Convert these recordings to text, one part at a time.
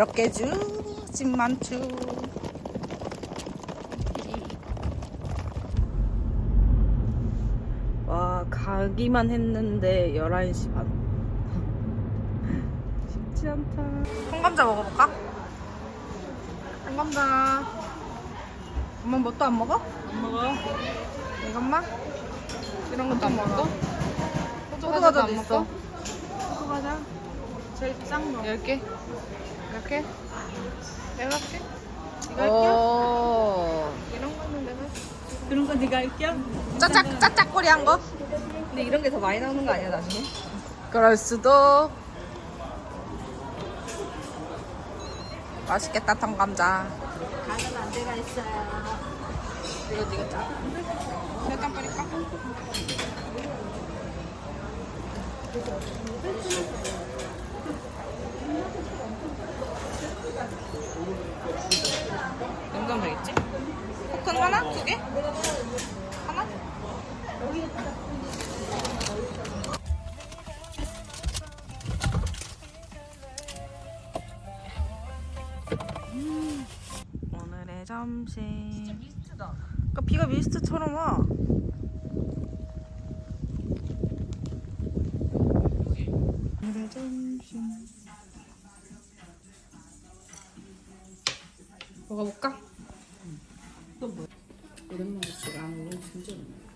몇 개주? 짐 많죠. 와, 가기만 했는데 11시 반. 쉽지 않다. 홍감자 먹어볼까? 홍감자. 엄마 뭣도 안 먹어? 안 먹어? 이것만? 이런 것도 안 먹어? 호두 있어. 먹어? 호두 과자? 제일 싼 거. 10개? 몇 개? 내가 할게. 이거 할게. 오. 이런 거는 내가 할게. 그런 거 네가 할게. 짜짝, 짜짝꼬리한 거? 근데 이런 게 더 많이 나오는 거 아니야, 나중에? 그럴 수도. 맛있겠다, 통감자. 가는 안 돼가 있어요. 이거 네가 짜. 몇장 뿌릴까? 영감 되겠지? 포큰 하나? 두 개? 하나? 음, 오늘의 점심. 미스트다. 그러니까 비가 미스트처럼 와. 오늘의 점심. 먹어볼까? 오랜만에 지금 오늘 진짜 이용하면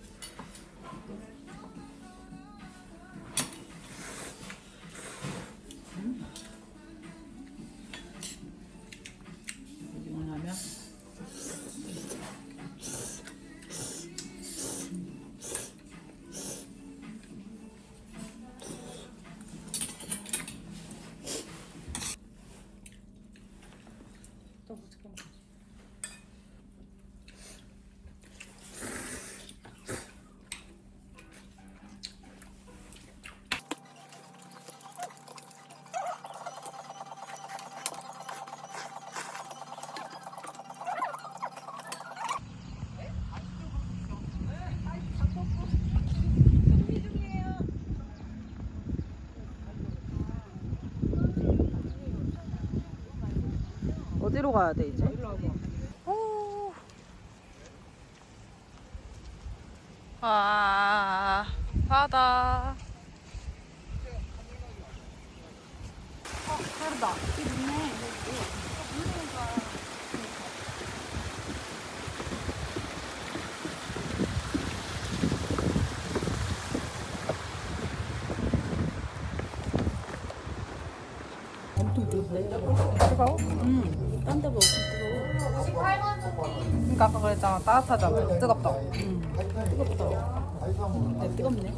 어디로 가야 돼 이제? 오. 와 바다. 어 다르다. 뜨거워? 응. 딴 데보다 엄청 뜨거워. 그러니까 아까 그랬잖아 따뜻하잖아 뜨겁다. 뜨겁다. 네, 뜨겁네.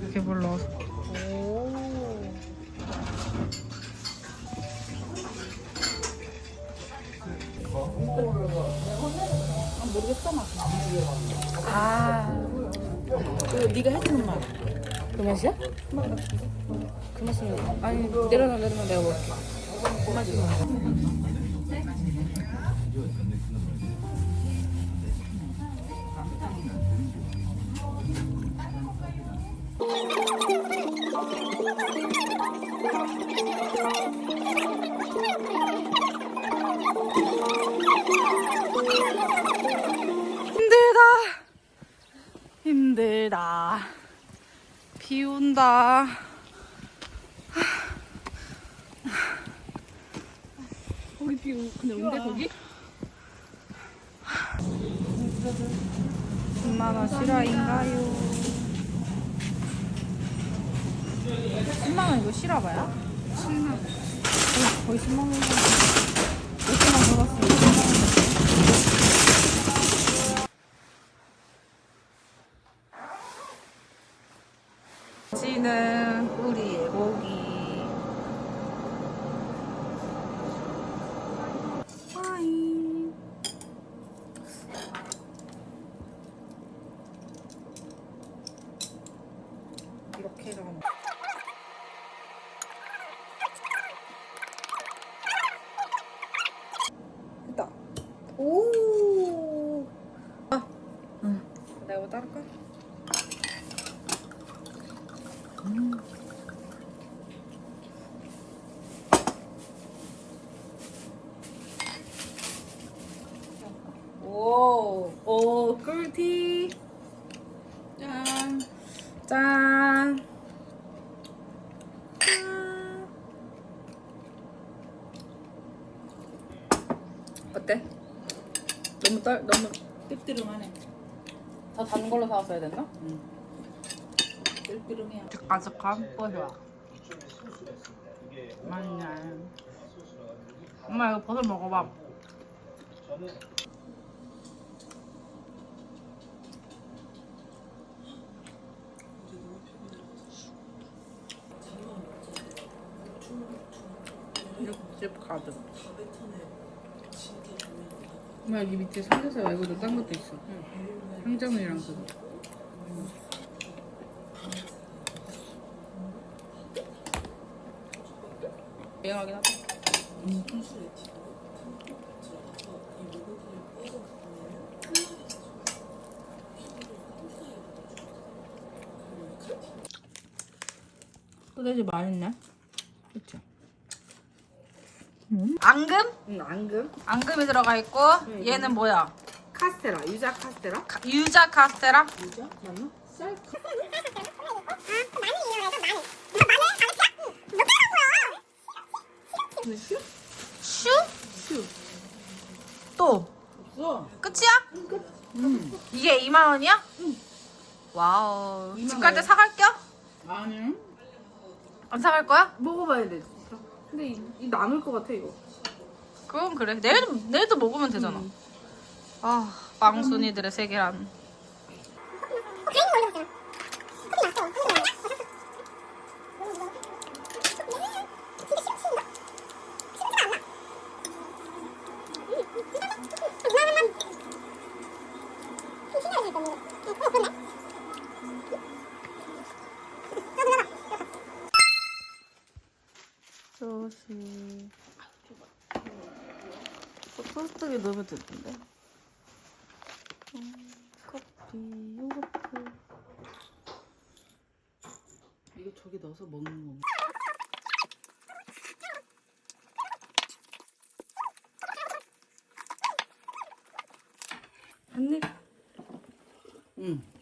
이렇게 불러서. 오. 아, 모르겠어, 맛. 아. 그 네가 해주는 맛. 그 맛이야? 그 맛이면 아니 내려놔 내려놔 내가 먹을게. 그 맛이. 힘들다. 힘들다. 비 온다. 거기 비 그냥 온대 거기? 10만 원 실화인가요? 10만 원 이거 실화봐야? 10만 원. 거의 10만 원. 몇 개만 더 갔으면 10 넣어 따를까? 너무 떨, 너무 찝찝하네. 더 단 걸로 사왔어야 됐나? 뜨뜨름해요. 아삭한 버섯. 맛있네. 엄마 이거 버섯 먹어봐. 육즙 가득. 엄마 여기 밑에 삼겹살 말고도 딴 것도 있어. 향정이랑 그거. 유행하긴 하다. 소세지 맛있네. 그쵸? 앙금? 응, 앙금. 앙금이 들어가 있고 얘는 뭐야? 카스테라, 유자 카스테라? 카- 유자 카스테라? 유자? 맞나? 쌀 카... 근데 슈? 슈? 슈. 또 없어. 끝이야? 응. 이게 2만 원이야? 와우. 2만 집 갈 때 원. 사갈게요? 아니. 안 사갈 거야? 먹어봐야 돼. 진짜. 근데 이, 이 남을 것 같아 이거. 그건 그래. 내일도 내일도 먹으면 되잖아. 음. 아 망순이들의 세계란. 소시. 토스트에 넣으면 되던데. 음, 커피, 요거트. 이거 넣어서 먹는 거. 한 입. 응.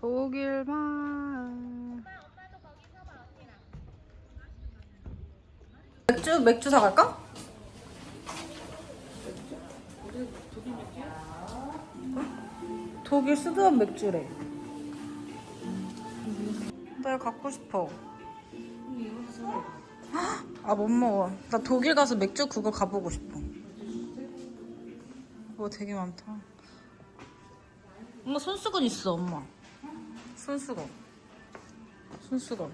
독일만. 맥주 맥주 사갈까? 독일 수도원 맥주래. 나 이거 갖고 싶어. 아 못 먹어. 나 독일 가서 맥주 그거 가보고 싶어. 뭐 되게 많다. 엄마 손수건 있어 엄마. 손수건. 손수건.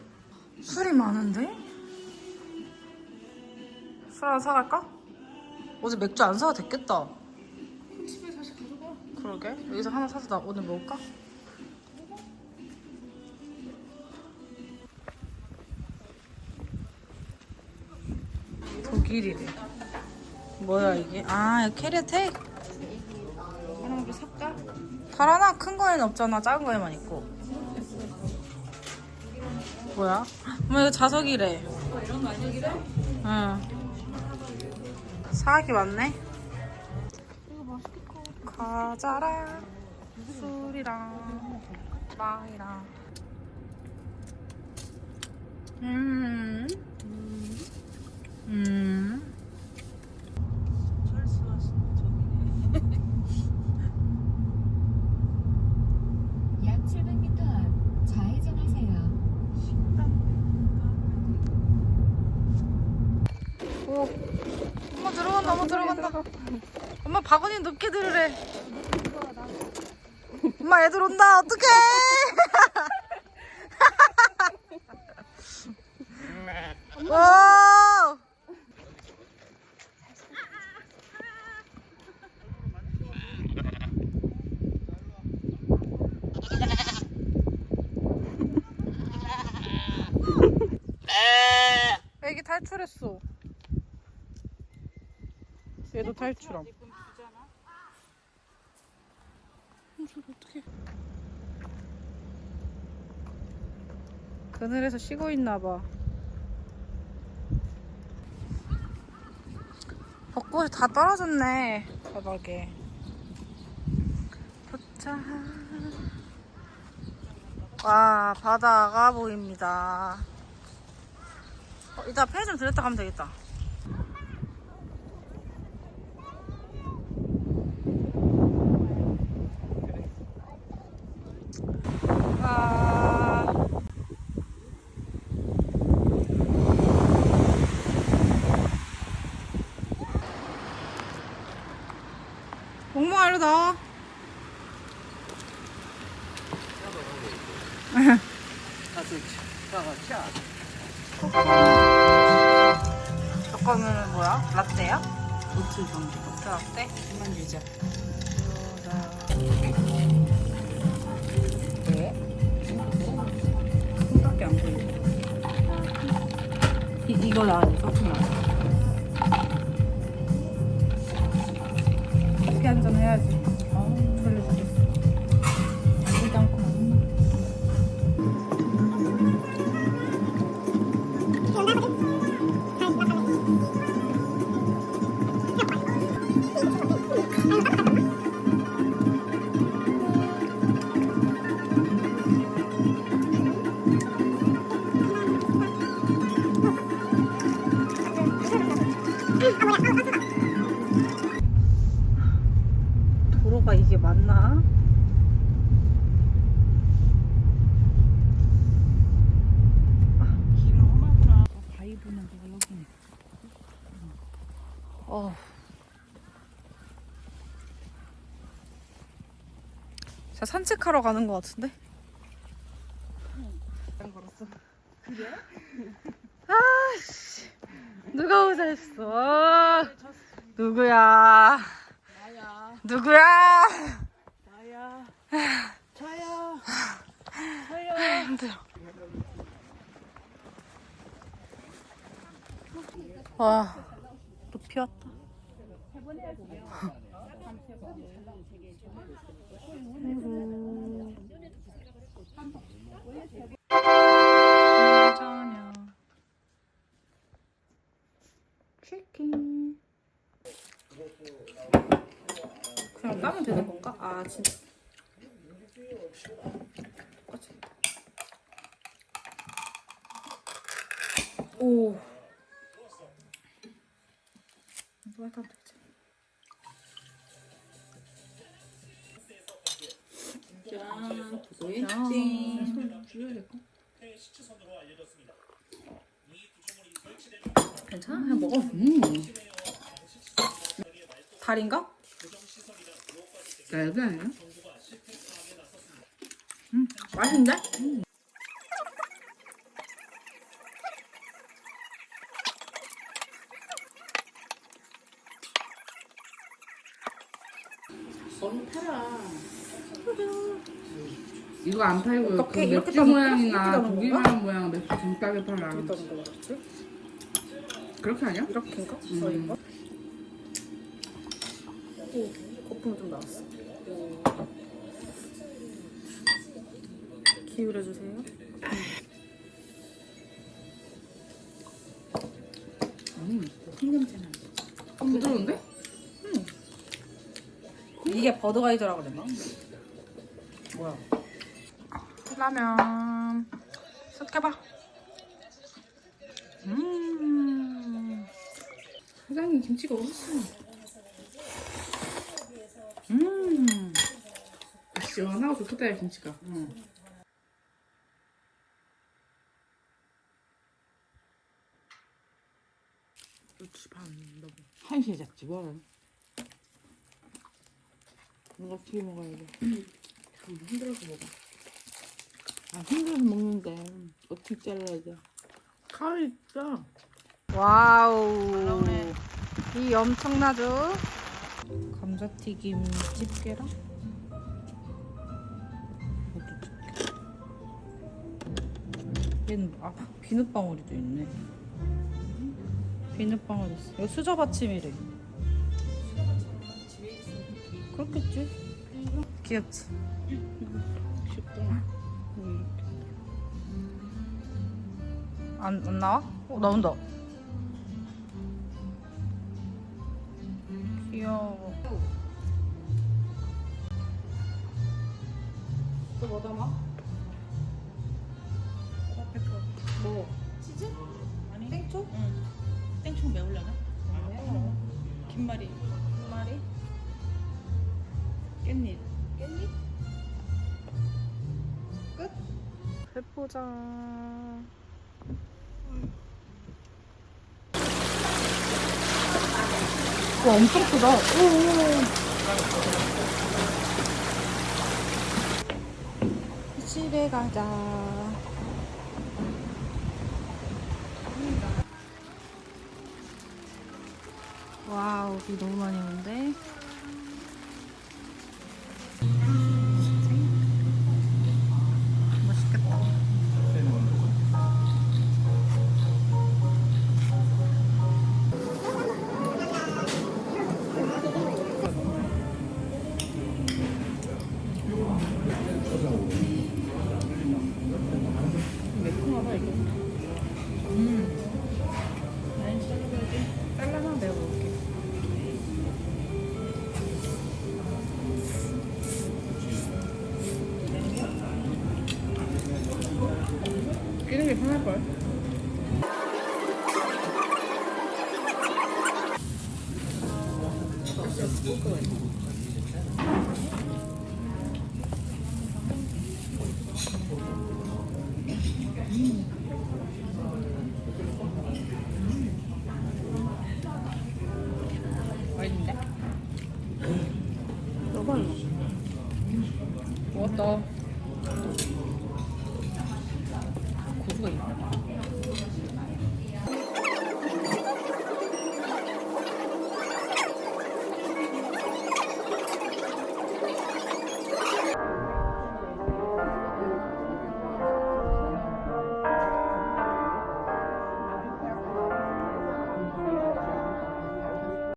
술이 많은데? 술 하나 사갈까? 어제 맥주 안 사도 됐겠다. 집에 다시 가져가. 그러게. 여기서 하나 사서 나 오늘 먹을까? 독일이래. 뭐야 이게? 아, 캐리어텍? 하나만 더 살까? 달아나 큰 거에는 없잖아. 작은 거에만 있고. 뭐야? 엄마 이거 자석이래. 이런 거 아니야, 기래? 응. 사기 많네. 과자랑 술이랑 빵이랑. 음. 음. 약 700m 앞 좌회전하세요. 오. 엄마 들어간다, 엄마 들어간다. 엄마 바구니 높게 들으래. 엄마 애들 온다 어떡해 와 애기 탈출했어 얘도 탈출함 어떡해. 그늘에서 쉬고 있나 봐. 벚꽃이 다 떨어졌네 바닥에. 도착. 와 바다가 보입니다. 어, 이따 편의점 들렸다 가면 되겠다. 이, 이거 나왔네, 소품 도로가 이게 맞나? 험하구나. 바이브는 내가 여기네. 어. 자 산책하러 가는 것 같은데? 안 걸었어. 아씨 누가 오자 했어? 누구야? 나야, 누구야? 나야. 저요. 저요. 힘들어. 와, 또 피웠다. 저녁. 따면 되는 건가? 아, 진짜. 오. 이거 하다 되지. 짠, 줄여야? 괜찮아? 그냥 먹어. 음, 달인가? 날개 아니야? 맛있는데? 얼른 팔아. 이거 안 팔고 그 어떡해, 이렇게 맥주 거야? 모양이나 이렇게 따는 고기 건가? 모양 모양 맥주 정가게 팔아. 어떤 거 같지? 그렇게 하냐? 이렇게인가? 음. 저인가? 오, 거품 좀 나왔어. 기울여 주세요. 음, 흰냄새 나. 부드러운데? 이게 버드와이저라 그랬나? 뭐야? 라면 쓱 해봐. 음, 사장님 김치가 어딨어? 음. 시원하고 좋겠다 야 김치가. 그렇지 반 너무. 뭘. 이거 어떻게 먹어야 돼? 힘들어서 먹어. 아 힘들어서 먹는데 어떻게 잘라야 돼? 칼이 있어. 와우. 이 엄청나죠? 감자튀김 집게랑 얘는 아 비눗방울이도 있네. 비눗방울 있어. 이거 수저 받침이래. 그렇겠지. 귀엽지. 쉽다. 안, 안 나와? 어 나온다. 귀여워. 또뭐 담아? 뭐? 치즈? 아니. 땡초? 응. 땡초 매울려나? 김말이. 김말이? 깻잎. 깻잎? 끝? 해보자. 와 엄청 크다. 오. 집에 가자. 와우, 비 너무 많이 오는데.